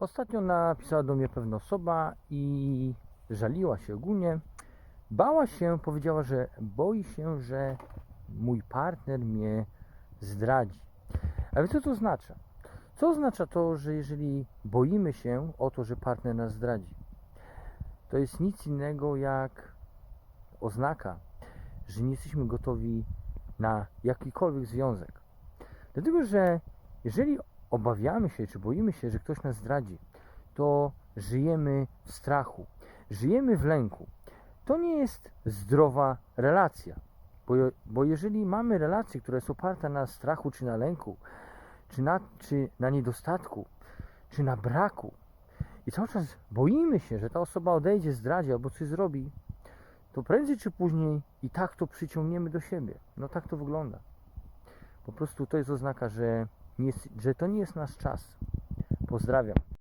Ostatnio napisała do mnie pewna osoba i żaliła się ogólnie. Bała się, powiedziała, że boi się, że mój partner mnie zdradzi. A więc co to oznacza? Co oznacza to, że jeżeli boimy się o to, że partner nas zdradzi? To jest nic innego jak oznaka, że nie jesteśmy gotowi na jakikolwiek związek. Dlatego, że jeżeli obawiamy się czy boimy się, że ktoś nas zdradzi, to żyjemy w strachu, żyjemy w lęku. To nie jest zdrowa relacja, bo, bo jeżeli mamy relację, która jest oparta na strachu czy na lęku, czy na, czy na niedostatku, czy na braku, i cały czas boimy się, że ta osoba odejdzie, zdradzi albo coś zrobi, to prędzej czy później i tak to przyciągniemy do siebie. No tak to wygląda. Po prostu to jest oznaka, że, że to nie jest nasz czas. Pozdrawiam.